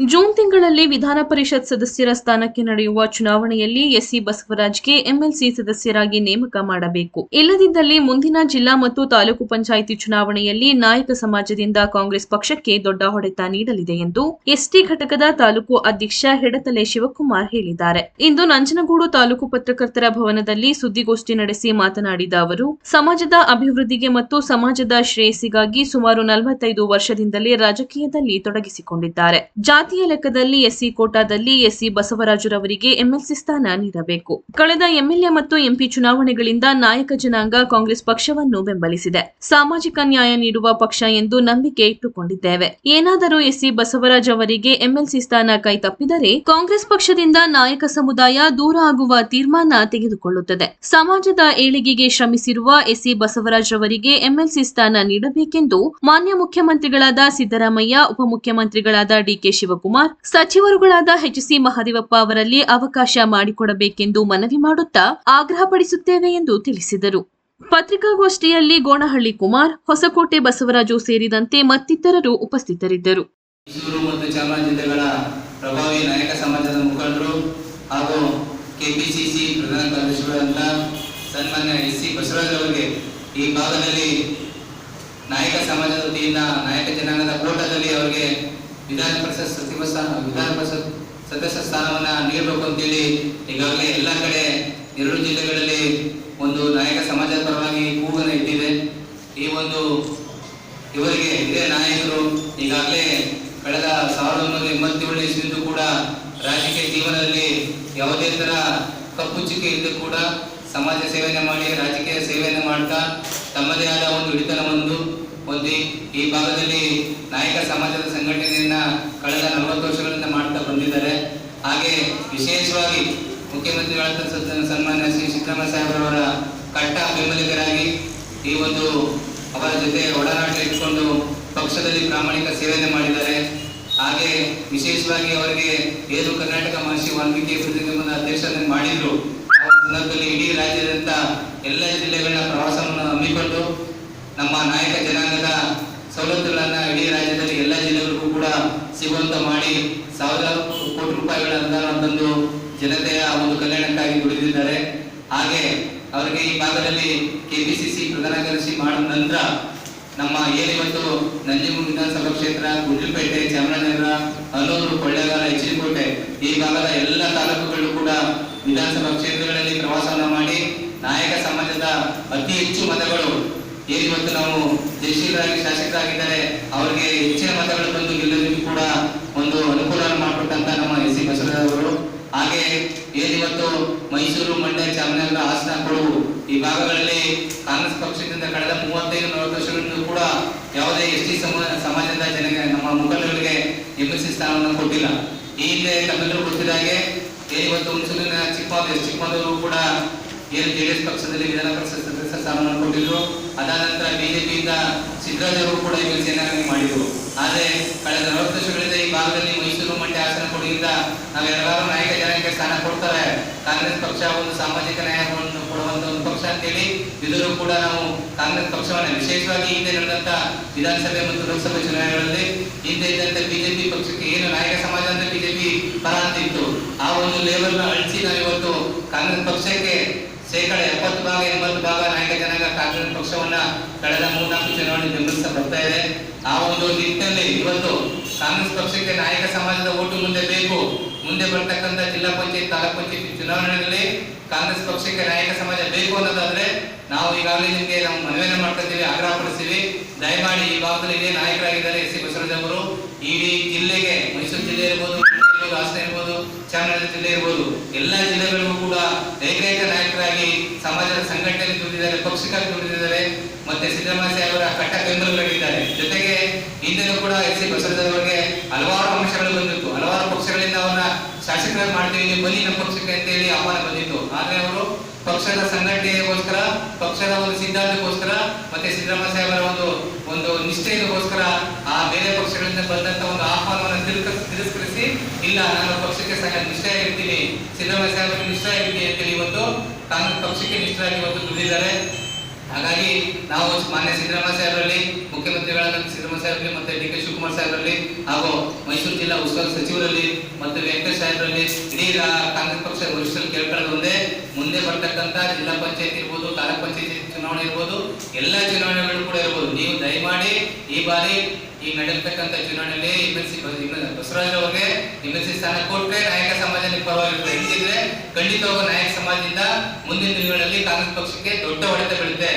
June ತಿಂಗಳಲ್ಲಿ ವಿಧಾನ ಪರಿಷತ್ ಸದಸ್ಯರ ಸ್ಥಾನಕ್ಕೆ ನಡೆಯುವ ಚುನಾವಣೆಯಲ್ಲಿ ಎಸ್ಸಿ ಬಸವರಾಜ್ಗೆ ಎಂಎಲ್ಸಿ ಸದಸ್ಯರಾಗಿ ನೇಮಕ ಮಾಡಬೇಕು. ಇಲ್ಲದಿದ್ದಲ್ಲಿ ಮುಂದಿನ ಜಿಲ್ಲಾ ಮತ್ತು ತಾಲೂಕು ಪಂಚಾಯಿತಿ ಚುನಾವಣೆಯಲ್ಲಿ ನಾಯಕ ಸಮಾಜದಿಂದ ಕಾಂಗ್ರೆಸ್ ಪಕ್ಷಕ್ಕೆ ದೊಡ್ಡ ಹೊಡೆತ ನೀಡಲಿದೆ ಎಂದು ಎಸ್ಟಿ ಘಟಕದ ತಾಲೂಕು ಅಧ್ಯಕ್ಷ ಹೆಡತಲೆ ಶಿವಕುಮಾರ್ ಹೇಳಿದ್ದಾರೆ. ಇಂದು ನಂಜನಗೂಡು ತಾಲೂಕು ಪತ್ರಕರ್ತರ ಭವನದಲ್ಲಿ ಸುದ್ದಿಗೋಷ್ಠಿ ನಡೆಸಿ ಮಾತನಾಡಿದ ಅವರು, ಸಮಾಜದ ಅಭಿವೃದ್ಧಿಗೆ ಮತ್ತು ಸಮಾಜದ ಶ್ರೇಯಸ್ಸಿಗಾಗಿ ಸುಮಾರು ನಲವತ್ತೈದು ವರ್ಷದಿಂದಲೇ ರಾಜಕೀಯದಲ್ಲಿ ತೊಡಗಿಸಿಕೊಂಡಿದ್ದಾರೆ. ಜಾತಿಯ ಲೆಕ್ಕದಲ್ಲಿ ಎಸ್ಸಿ ಕೋಟಾದಲ್ಲಿ ಎಸ್ಸಿ ಬಸವರಾಜರವರಿಗೆ ಎಂಎಲ್ಸಿ ಸ್ಥಾನ ನೀಡಬೇಕು. ಕಳೆದ ಎಂಎಲ್ಎ ಮತ್ತು ಎಂಪಿ ಚುನಾವಣೆಗಳಿಂದ ನಾಯಕ ಜನಾಂಗ ಕಾಂಗ್ರೆಸ್ ಪಕ್ಷವನ್ನು ಬೆಂಬಲಿಸಿದೆ. ಸಾಮಾಜಿಕ ನ್ಯಾಯ ನೀಡುವ ಪಕ್ಷ ಎಂದು ನಂಬಿಕೆ ಇಟ್ಟುಕೊಂಡಿದ್ದೇವೆ. ಏನಾದರೂ ಎಸ್ಸಿ ಬಸವರಾಜ್ ಅವರಿಗೆ ಎಂಎಲ್ಸಿ ಸ್ಥಾನ ಕೈ ತಪ್ಪಿದರೆ ಕಾಂಗ್ರೆಸ್ ಪಕ್ಷದಿಂದ ನಾಯಕ ಸಮುದಾಯ ದೂರ ಆಗುವ ತೀರ್ಮಾನ ತೆಗೆದುಕೊಳ್ಳುತ್ತದೆ. ಸಮಾಜದ ಏಳಿಗೆಗೆ ಶ್ರಮಿಸಿರುವ ಎಸ್ಸಿ ಬಸವರಾಜ್ ಅವರಿಗೆ ಎಂಎಲ್ಸಿ ಸ್ಥಾನ ನೀಡಬೇಕೆಂದು ಮಾನ್ಯ ಮುಖ್ಯಮಂತ್ರಿಗಳಾದ ಸಿದ್ದರಾಮಯ್ಯ, ಉಪಮುಖ್ಯಮಂತ್ರಿಗಳಾದ ಡಿಕೆ ಶಿವಕುಮಾರ್ ಸಚಿವರುಗಳಾದ ಎಚ್ಸಿ ಮಹದೇವಪ್ಪ ಅವರಲ್ಲಿ ಅವಕಾಶ ಮಾಡಿಕೊಡಬೇಕೆಂದು ಮನವಿ ಮಾಡುತ್ತಾ ಆಗ್ರಹಪಡಿಸುತ್ತೇವೆ ಎಂದು ತಿಳಿಸಿದರು. ಪತ್ರಿಕಾಗೋಷ್ಠಿಯಲ್ಲಿ ಗೋಣಹಳ್ಳಿ ಕುಮಾರ್, ಹೊಸಕೋಟೆ ಬಸವರಾಜು ಸೇರಿದಂತೆ ಮತ್ತಿತರರು ಉಪಸ್ಥಿತರಿದ್ದರು. ಮತ್ತು ಚಾಮರಾಜ ಜಿಲ್ಲೆಗಳ ಪ್ರಭಾವಿ ನಾಯಕ ಸಮಾಜದ ಮುಖಂಡರು ಹಾಗೂ ಕೆಪಿಸಿಸಿ ಪ್ರಧಾನ ಕಾರ್ಯದರ್ಶಿಗಳಂತ ಸನ್ಮಾನ್ಯ ಎಸ್ ಸಿ ಬಸವರಾಜ್ ಅವರಿಗೆ ಈ ಭಾಗದಲ್ಲಿ ನಾಯಕ ಸಮಾಜದ ವತಿಯಿಂದ ನಾಯಕ ಜನಾಂಗದ ಕೋಟದಲ್ಲಿ ಅವರಿಗೆ ವಿಧಾನ ಪರಿಷತ್ ಸಚಿವ ಸ್ಥಾನ, ವಿಧಾನ ಪರಿಷತ್ ಸದಸ್ಯ ಸ್ಥಾನವನ್ನು ನೀಡಬೇಕು ಅಂತೇಳಿ ಈಗಾಗಲೇ ಎಲ್ಲ ಕಡೆ ಎರಡು ಜಿಲ್ಲೆಗಳಲ್ಲಿ ಒಂದು ನಾಯಕ ಸಮಾಜದ ಪರವಾಗಿ ಕೂಗನ್ನು ಇಟ್ಟಿದೆ. ಈ ಒಂದು ಇವರಿಗೆ ಹಿರಿಯ ನಾಯಕರು ಈಗಾಗಲೇ ಕಳೆದ ಸಾವಿರದ ಒಂಬೈನೂರ ಎಂಬತ್ತೇಳು ಇಸ್ವಿಂದು ಕೂಡ ರಾಜಕೀಯ ಜೀವನದಲ್ಲಿ ಯಾವುದೇ ತರ ಕಪ್ಪು ಚುಕ್ಕೆ ಇದ್ದು ಕೂಡ ಸಮಾಜ ಸೇವೆಯನ್ನು ಮಾಡಿ, ರಾಜಕೀಯ ಸೇವೆಯನ್ನು ಮಾಡ್ತಾ ತಮ್ಮದೇ ಆದ ಒಂದು ಹಿಡಿತನವನ್ನು ಹೊಂದಿ ಈ ಭಾಗದಲ್ಲಿ ನಾಯಕ ಸಮಾಜದ ಸಂಘಟನೆಯನ್ನ ಕಳೆದ ನಲವತ್ತು ವರ್ಷಗಳಿಂದ ಮಾಡ್ತಾ ಬಂದಿದ್ದಾರೆ. ಹಾಗೆ ವಿಶೇಷವಾಗಿ ಮುಖ್ಯಮಂತ್ರಿಗಳಾದ ಸ- ಸನ್ಮಾನ್ಯ ಶ್ರೀ ಸಿದ್ದರಾಮಯ್ಯ ಸಾಹೇಬರವರ ಕಟ್ಟ ಬೆಂಬಲಿಗರಾಗಿ ಈ ಒಂದು ಅವರ ಜೊತೆ ಒಡನಾಟ ಇಟ್ಕೊಂಡು ಪಕ್ಷದಲ್ಲಿ ಪ್ರಾಮಾಣಿಕ ಸೇವೆಯನ್ನು ಮಾಡಿದ್ದಾರೆ. ಹಾಗೆ ವಿಶೇಷವಾಗಿ ಅವರಿಗೆ ಏನು ಕರ್ನಾಟಕ ಮಹರ್ಷಿ ವಾಲ್ಮೀಕಿ ನಿಗಮದ ಅಧ್ಯಕ್ಷರನ್ನು ಮಾಡಿದ್ರು. ಆ ಸಂದರ್ಭದಲ್ಲಿ ಇಡೀ ರಾಜ್ಯದಂತ ಎಲ್ಲ ಜಿಲ್ಲೆಗಳ ಪ್ರವಾಸವನ್ನು ಹಮ್ಮಿಕೊಂಡು ನಮ್ಮ ನಾಯಕ ಜನಾಂಗದ ಸವಲತ್ತುಗಳನ್ನ ಇಡೀ ರಾಜ್ಯದಲ್ಲಿ ಎಲ್ಲ ಜಿಲ್ಲೆಗಳಿಗೂ ಕೂಡ ಸಿಗುವಂತ ಮಾಡಿ ಸಾವಿರಾರು ಕೋಟಿ ರೂಪಾಯಿಗಳ ಅನುದಾನ ತಂದು ಜನತೆಯ ಒಂದು ಕಲ್ಯಾಣಕ್ಕಾಗಿ ದುಡಿದಿದ್ದಾರೆ. ಹಾಗೆ ಅವರಿಗೆ ಈ ಭಾಗದಲ್ಲಿ ಕೆಪಿಸಿಸಿ ಪ್ರಧಾನ ಕಾರ್ಯದರ್ಶಿ ಮಾಡಿದ ನಂತರ ನಮ್ಮ ಏನಿವತ್ತು ನಂಜನಗೂಡು ವಿಧಾನಸಭಾ ಕ್ಷೇತ್ರ, ಗುಂಡ್ಲುಪೇಟೆ, ಚಾಮರಾಜನಗರ ಹನ್ನೂರು ಕೊಳ್ಳೇಗಾಲ ಹೆಚ್ಚಿನಕೋಟೆ ಈ ಭಾಗದ ಎಲ್ಲ ತಾಲೂಕುಗಳು ಕೂಡ ವಿಧಾನಸಭಾ ಕ್ಷೇತ್ರಗಳಲ್ಲಿ ಪ್ರವಾಸವನ್ನು ಮಾಡಿ ನಾಯಕ ಸಮಾಜದ ಅತಿ ಹೆಚ್ಚು ಮತಗಳು ಏನಿವತ್ತು ನಾವು ತಹಶೀಲ್ದಾರ್ ಶಾಸಕರಾಗಿದ್ದಾರೆ, ಅವರಿಗೆ ಹೆಚ್ಚಿನ ಮತಗಳು ಬಂದು ಗೆಲ್ಲೋದಕ್ಕೂ ಕೂಡ ಒಂದು ಅನುಕೂಲ ಮಾಡಿಕೊಟ್ಟಂತ ನಮ್ಮ ಎಸ್ ಸಿ ಬಸವರಾಜ್ ಅವರು ಹಾಗೆ ಏನಿವತ್ತು ಮೈಸೂರು ಮಂಡ್ಯ ಚಾಮರಾಜನಗರ ಹಾಸನ ಈ ಭಾಗಗಳಲ್ಲಿ ಕಾಂಗ್ರೆಸ್ ಪಕ್ಷದಿಂದ ಕಳೆದ ಮೂವತ್ತೈದು ನಲವತ್ತು ವರ್ಷಗಳಿಂದ ಕೂಡ ಯಾವುದೇ ಎಸ್ ಟಿ ಸಮಾಜದ ಜನಗೆ ನಮ್ಮ ಮುಖಂಡಗಳಿಗೆ ಎಂ ಎಸ್ ಸಿ ಸ್ಥಾನವನ್ನು ಕೊಟ್ಟಿಲ್ಲ. ಈ ಹಿಂದೆ ತಮ್ಮೆಲ್ಲರೂ ಗೊತ್ತಿದ ಹಾಗೆ ಏನಿವತ್ತು ಹುಣಸೂರಿನ ಚಿಕ್ಕಮಗಳೂರು ಚಿಕ್ಕಮಗಳೂರು ಕೂಡ ಏನು ಎಸ್ ಪಕ್ಷದಲ್ಲಿ ವಿಧಾನ ಪರಿಷತ್ ಸದಸ್ಯ ಸ್ಥಾನವನ್ನು ಕೊಟ್ಟಿದ್ರು. ಅದಾದ ನಂತರ ಬಿಜೆಪಿಯಿಂದ ಸಿದ್ದರಾಜರು ಕೂಡ ಈ ಎಲ್ ಮಾಡಿದರು. ಆದ್ರೆ ಕಳೆದ ನಲವತ್ತು ವರ್ಷಗಳಿಂದ ಈ ಭಾಗದಲ್ಲಿ ಮೈಸೂರು ಮಂಡ್ಯ ಹಾಸನ ಕೊಡುಗಿಂದ ನಾವೆಲ್ಲರೂ ನಾಯಕ ಜನಕ್ಕೆ ಸ್ಥಾನ ಕೊಡ್ತಾರೆ. ಕಾಂಗ್ರೆಸ್ ಪಕ್ಷ ಒಂದು ಸಾಮಾಜಿಕ ನ್ಯಾಯವನ್ನು ಕೊಡುವಂತ ಒಂದು ಪಕ್ಷ ಅಂತೇಳಿ ಇದರೂ ಕೂಡ ನಾವು ಕಾಂಗ್ರೆಸ್ ಪಕ್ಷವನ್ನು ವಿಶೇಷವಾಗಿ ಹಿಂದೆ ನಡೆದಂತ ವಿಧಾನಸಭೆ ಮತ್ತು ಲೋಕಸಭೆ ಚುನಾವಣೆಗಳಲ್ಲಿ ಹಿಂದೆ ಇದ್ದಂತ ಬಿಜೆಪಿ ಪಕ್ಷಕ್ಕೆ ಏನು ನಾಯಕ ಸಮಾಜ ಅಂತ ಬಿಜೆಪಿ ಪರ ಅಂತಿತ್ತು ಆ ಒಂದು ಲೆವೆಲ್ ಅಳಿಸಿ ನಾವು ಇವತ್ತು ಕಾಂಗ್ರೆಸ್ ಪಕ್ಷಕ್ಕೆ ಶೇಕಡ ಭಾಗ ಎಂಬತ್ತು ಭಾಗ ನಾಯಕ ಜನಾಂಗ ಕಾಂಗ್ರೆಸ್ ಪಕ್ಷವನ್ನ ಕಳೆದ ಮೂರ್ನಾಲ್ಕು ಚುನಾವಣೆ ಬೆಂಬಲಿಸ್ತಾ ಬರ್ತಾ ಇದೆ. ಆ ಒಂದು ನಿಟ್ಟಿನಲ್ಲಿ ಇವತ್ತು ಕಾಂಗ್ರೆಸ್ ಪಕ್ಷಕ್ಕೆ ನಾಯಕ ಸಮಾಜದ ಓಟು ಮುಂದೆ ಬೇಕು. ಮುಂದೆ ಬರ್ತಕ್ಕಂಥ ಜಿಲ್ಲಾ ಪಂಚಾಯತ್, ತಾಲೂಕ್ ಪಂಚಾಯತ್ ಚುನಾವಣೆಗಳಲ್ಲಿ ಕಾಂಗ್ರೆಸ್ ಪಕ್ಷಕ್ಕೆ ನಾಯಕ ಸಮಾಜ ಬೇಕು ಅನ್ನೋದಾದ್ರೆ ನಾವು ಈಗಾಗಲೇ ನಿಮಗೆ ನಾವು ಮನವಿಯನ್ನು ಮಾಡ್ಕೊತೀವಿ ಆಗ್ರಹ ಪಡಿಸ್ತೀವಿ. ದಯಮಾಡಿ ಈ ಭಾಗದಲ್ಲಿ ಇದೇ ನಾಯಕರಾಗಿದ್ದಾರೆ ಎಸ್ ಸಿ ಬಸವರಾಜ್ ಅವರು. ಇಡೀ ಜಿಲ್ಲೆಗೆ ಮೈಸೂರು ಜಿಲ್ಲೆ ಇರ್ಬೋದು, ಹಾಸನ ಇರ್ಬೋದು ಚಾಮರಾಜನಗರ ಇರ್ಬೋದು. ಎಲ್ಲ ಜಿಲ್ಲೆಗಳಿಗೂ ಕೂಡ ಏಕೈಕ ನಾಯಕರಾಗಿ ಸಮಾಜದ ಸಂಘಟನೆ ದುಡಿದಿದ್ದಾರೆ, ಪಕ್ಷಕ್ಕಾಗಿ ದುಡಿದಿದ್ದಾರೆ. ಮತ್ತೆ ಸಿದ್ದರಾಮಯ್ಯ ಸಾಹೇಬರ ಕಟ್ಟ ಬೆಂಬಲಗಳಿದ್ದಾರೆ. ಜೊತೆಗೆ ಹಿಂದೆನೂ ಕೂಡ ಎಸ್ ಸಿ ಬಸವರಾಜ್ ಹಲವಾರು ಅಂಶಗಳು ಬಂದಿತ್ತು. ಹಲವಾರು ಪಕ್ಷಗಳಿಂದ ಅವರ ಶಾಸಕರಾಗಿ ಮಾಡ್ತೀವಿ ಬಲಿ ನಮ್ಮ ಪಕ್ಷಕ್ಕೆ ಅಂತ ಹೇಳಿ ಆಹ್ವಾನ ಬಂದಿತ್ತು. ಆದ್ರೆ ಅವರು ಪಕ್ಷದ ಸಂಘಟನೆಗೋಸ್ಕರ, ಪಕ್ಷದ ಒಂದು ಸಿದ್ಧಾಂತಕ್ಕೋಸ್ಕರ ಮತ್ತೆ ಸಿದ್ದರಾಮಯ್ಯ ಸಾಹೇಬರ ಒಂದು ಒಂದು ನಿಷ್ಠೆಗೋಸ್ಕರ ಆ ಬೇರೆ ಪಕ್ಷಗಳಿಂದ ಬಂದಂತ ಒಂದು ಆಹ್ವಾನವನ್ನು ತಿರಸ್ಕ ತಿರಸ್ಕರಿಸಿ, ಇಲ್ಲ, ನಾನು ಪಕ್ಷಕ್ಕೆ ಸಂಘ ಇಷ್ಟ ಇರ್ತೀನಿ ಸಿದ್ದರಾಮಯ್ಯ ಸಾಹೇಬ್ ಇಷ್ಟ ಇರ್ತೀನಿ ಅಂತೇಳಿ ಇವತ್ತು ಕಾಂಗ್ರೆಸ್ ಪಕ್ಷಕ್ಕೆ ನಿಷ್ಠರಾಗಿ ಇವತ್ತು ದುಡಿದಿದ್ದಾರೆ ಹಾಗಾಗಿ ನಾವು ಮಾನ್ಯ ಸಿದ್ದರಾಮಯ್ಯ ಸಾಹೇಬರಲ್ಲಿ, ಮುಖ್ಯಮಂತ್ರಿಗಳಾದ ಸಿದ್ದರಾಮಯ್ಯ ಸಾಹೇಬರಲ್ಲಿ ಮತ್ತೆ ಡಿ ಕೆ ಶಿವಕುಮಾರ್ ಸಾಹೇಬರಲ್ಲಿ ಹಾಗೂ ಮೈಸೂರು ಜಿಲ್ಲಾ ಉಸ್ತುವಾರಿ ಸಚಿವರಲ್ಲಿ ಮತ್ತು ವೆಂಕಟೇಶ್ ಸಾಹೇಬರಲ್ಲಿ ಇಡೀ ಕಾಂಗ್ರೆಸ್ ಪಕ್ಷ ಮುಂದೆ ಬರ್ತಕ್ಕಂಥ ಜಿಲ್ಲಾ ಪಂಚಾಯತ್ ಇರ್ಬೋದು, ತಾಲೂಕ್ ಪಂಚಾಯತ್ ಚುನಾವಣೆ ಇರ್ಬೋದು, ಎಲ್ಲ ಚುನಾವಣೆಗಳು ಕೂಡ ಇರ್ಬೋದು. ನೀವು ದಯಮಾಡಿ ಈ ಬಾರಿ ಈ ನಡೆಯತಕ್ಕಂಥ ಚುನಾವಣೆಯಲ್ಲಿ ಎಂ ಎಲ್ ಸಿ ಬಸವರಾಜ್ ಅವರಿಗೆ ಎಂ ಎಲ್ ಸಿ ಸ್ಥಾನ ಕೊಟ್ಟರೆ ನಾಯಕ ಸಮಾಜ ಪರವಾಗಿರುತ್ತೆ. ಇಲ್ಲಿದ್ರೆ ಖಂಡಿತವಾಗೂ ನಾಯಕ ಸಮಾಜದಿಂದ ಮುಂದಿನ ದಿನಗಳಲ್ಲಿ ಕಾಂಗ್ರೆಸ್ ಪಕ್ಷಕ್ಕೆ ದೊಡ್ಡ ಹೊಡೆತ ಬೀಳುತ್ತೆ.